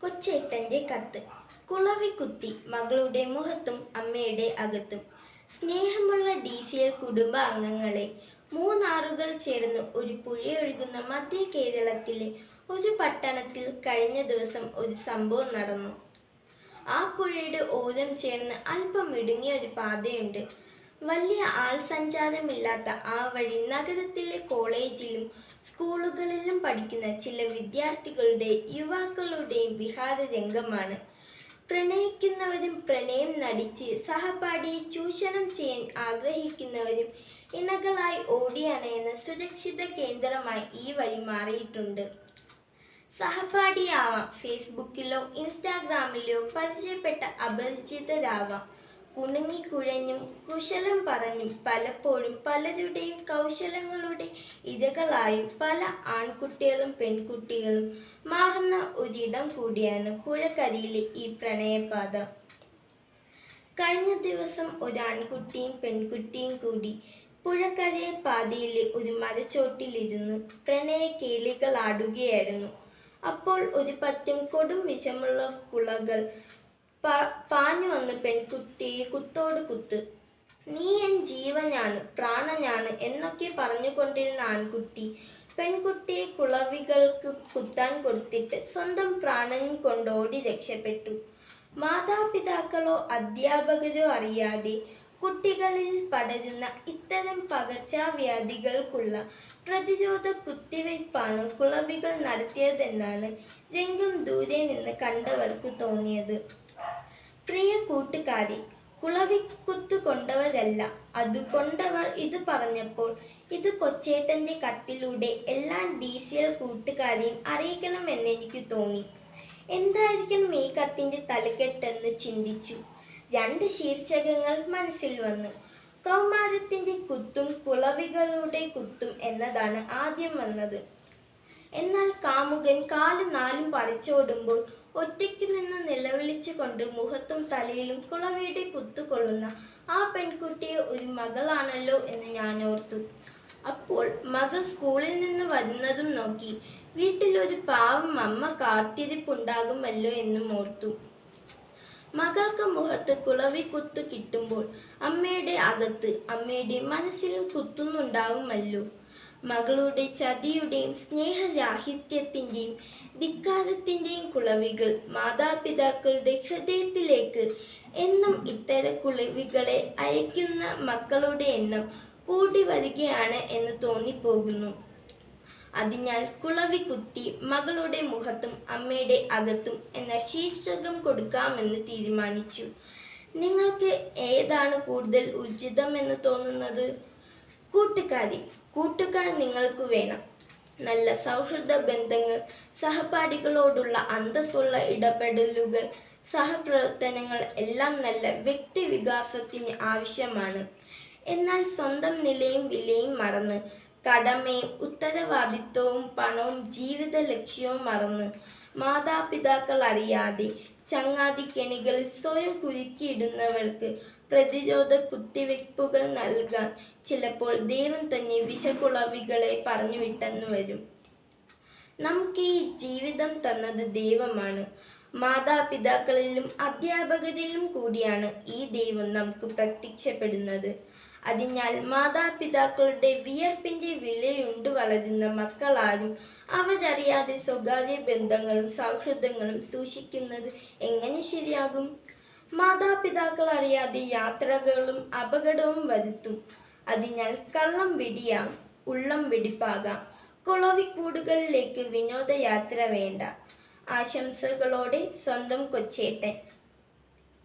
കൊച്ചേട്ടന്റെ കത്ത്. കുളവി കുത്തി മകളുടെ മുഖത്തും അമ്മയുടെ അകത്തും. സ്നേഹമുള്ള ഡി സി എൽ കുടുംബ അംഗങ്ങളെ മൂന്നാറുകൾ ചേർന്ന് ഒരു പുഴയൊഴുകുന്ന മധ്യ കേരളത്തിലെ ഒരു പട്ടണത്തിൽ കഴിഞ്ഞ ദിവസം ഒരു സംഭവം നടന്നു. ആ പുഴയുടെ ഓരം ചേർന്ന് അല്പം ഇടുങ്ങിയ ഒരു പാതയുണ്ട്. വലിയ ആൾ സഞ്ചാരമില്ലാത്ത ആ വഴി നഗരത്തിലെ കോളേജിലും സ്കൂളുകളിലും പഠിക്കുന്ന ചില വിദ്യാർത്ഥികളുടെ യുവാക്കളുടെയും വിഹാര രംഗമാണ്. പ്രണയിക്കുന്നവരും പ്രണയം നടിച്ച് സഹപാഠിയെ ചൂഷണം ചെയ്യാൻ ആഗ്രഹിക്കുന്നവരും ഇണകളായി ഓടിയണയുന്ന സുരക്ഷിത കേന്ദ്രമായി ഈ വഴി മാറിയിട്ടുണ്ട്. സഹപാഠിയാവാം. ഫേസ്ബുക്കിലോ ഇൻസ്റ്റാഗ്രാമിലോ പരിചയപ്പെട്ട അപരിചിതരാവാം. കുണുങ്ങിക്കുഴഞ്ഞും കുശലം പറഞ്ഞും പലപ്പോഴും പലരുടെയും കൗശലങ്ങളുടെ ഇരകളായും പല ആൺകുട്ടികളും പെൺകുട്ടികളും മാറുന്ന ഒരിടം കൂടിയാണ് പുഴക്കരിയിലെ ഈ പ്രണയപാത. കഴിഞ്ഞ ദിവസം ഒരു ആൺകുട്ടിയും പെൺകുട്ടിയും കൂടി പുഴക്കരയെ പാതയിലെ ഒരു മരച്ചോട്ടിലിരുന്ന് പ്രണയ കേളികൾ ആടുകയായിരുന്നു അപ്പോൾ ഒരു പറ്റും കൊടും വിഷമുള്ള കുളകൾ പാഞ്ഞു വന്ന് പെൺകുട്ടി കുത്തോട് കുത്ത്. നീ എൻ ജീവനാണ് പ്രാണനാണ് എന്നൊക്കെ പറഞ്ഞുകൊണ്ടിരുന്ന ആൺകുട്ടി പെൺകുട്ടിയെ കുളവികൾക്ക് കുത്താൻ കൊടുത്തിട്ട് സ്വന്തം പ്രാണൻ കൊണ്ടോടി രക്ഷപ്പെട്ടു. മാതാപിതാക്കളോ അധ്യാപകരോ അറിയാതെ കുട്ടികളിൽ പടരുന്ന ഇത്തരം പകർച്ചവ്യാധികൾക്കുള്ള പ്രതിരോധ കുത്തിവയ്പ്പാണ് കുളവികൾ നടത്തിയതെന്നാണ് രംഗം ദൂരെ നിന്ന് കണ്ടവർക്ക് തോന്നിയത്. പ്രിയ കൂട്ടുകാരി കുളവിക്കുത്തു കൊണ്ടവരല്ല അത് കൊണ്ടവർ ഇത് പറഞ്ഞപ്പോൾ ഇത് കൊച്ചേട്ടന്റെ കത്തിലൂടെ എല്ലാ ഡി സി എൽ കൂട്ടുകാരെയും അറിയിക്കണമെന്ന് എനിക്ക് തോന്നി. എന്തായിരിക്കണം ഈ കത്തിന്റെ തലക്കെട്ടെന്ന് ചിന്തിച്ചു. രണ്ട് ശീർഷകങ്ങൾ മനസ്സിൽ വന്നു. കൗമാരത്തിന്റെ കുത്തും കുളവികളുടെ കുത്തും എന്നതാണ് ആദ്യം വന്നത്. എന്നാൽ കാമുകൻ കാൽ നാലും പറിച്ചോടുമ്പോൾ ഒറ്റയ്ക്ക് നിന്ന് നിലവിളിച്ചുകൊണ്ട് മുഖത്തും തലയിലും കുളവീടി കുത്തുകൊള്ളുന്ന ആ പെൺകുട്ടിയെ ഒരു മകളാണല്ലോ എന്ന് ഞാൻ ഓർത്തു. അപ്പോൾ മകൾ സ്കൂളിൽ നിന്ന് വരുന്നതും നോക്കി വീട്ടിലൊരു പാവം അമ്മ കാത്തിരിപ്പുണ്ടാകുമല്ലോ എന്നും ഓർത്തു. മകൾക്ക് മുഖത്ത് കുളവി കുത്തു കിട്ടുമ്പോൾ അമ്മയുടെ അകത്ത് അമ്മയുടെ മനസ്സിലും കുത്തുന്നുണ്ടാവുമല്ലോ. മകളുടെ ചതിയുടെയും സ്നേഹരാഹിത്യത്തിന്റെയും ധിക്കാരത്തിന്റെയും കുളവികൾ മാതാപിതാക്കളുടെ ഹൃദയത്തിലേക്ക് എന്നും ഇത്തരം കുളവികളെ അയക്കുന്ന മക്കളുടെ എണ്ണം കൂടി വരികയാണ് എന്ന് തോന്നിപ്പോകുന്നു. അതിനാൽ കുളവി കുത്തി മകളുടെ മുഖത്തും അമ്മയുടെ അകത്തും എന്ന ശീർഷകം കൊടുക്കാമെന്ന് തീരുമാനിച്ചു. നിങ്ങൾക്ക് ഏതാണ് കൂടുതൽ ഉചിതമെന്ന് തോന്നുന്നത്? കൂട്ടുകാരി കൂട്ടുകാർ നിങ്ങൾക്ക് വേണം. നല്ല സൗഹൃദ ബന്ധങ്ങൾ സഹപാഠികളോടുള്ള അന്തസ്സുള്ള ഇടപെടലുകൾ സഹപ്രവർത്തനങ്ങൾ എല്ലാം നല്ല വ്യക്തി വികാസത്തിന് ആവശ്യമാണ്. എന്നാൽ സ്വന്തം നിലയും വിലയും മറന്ന് കടമയും ഉത്തരവാദിത്വവും പണവും ജീവിത ലക്ഷ്യവും മറന്ന് മാതാപിതാക്കൾ അറിയാതെ ചങ്ങാതി കെണികളിൽ സ്വയം കുരുക്കിയിടുന്നവർക്ക് പ്രതിരോധ കുത്തിവയ്പ്പുകൾ നൽകാൻ ചിലപ്പോൾ ദൈവം തന്നെ വിഷകുളവികളെ പറഞ്ഞു വിട്ടെന്ന് വരും. നമുക്ക് ഈ ജീവിതം തന്നത് ദൈവമാണ്. മാതാപിതാക്കളിലും അധ്യാപകരിലും കൂടിയാണ് ഈ ദൈവം നമുക്ക് പ്രത്യക്ഷപ്പെടുന്നത്. അതിനാൽ മാതാപിതാക്കളുടെ വിയർപ്പിന്റെ വിലയുണ്ട് വളരുന്ന മക്കളാരും അവരറിയാതെ സ്വകാര്യ ബന്ധങ്ങളും സൗഹൃദങ്ങളും സൂക്ഷിക്കുന്നത് എങ്ങനെ ശരിയാകും? മാതാപിതാക്കൾ അറിയാതെ യാത്രകളും അപകടവും വരുത്തും. അതിനാൽ കള്ളം വെടിയാം ഉള്ളം വെടിപ്പാകാം. കുളവിക്കൂടുകളിലേക്ക് വിനോദയാത്ര വേണ്ട. ആശംസകളോടെ സ്വന്തം കൊച്ചേട്ടൻ.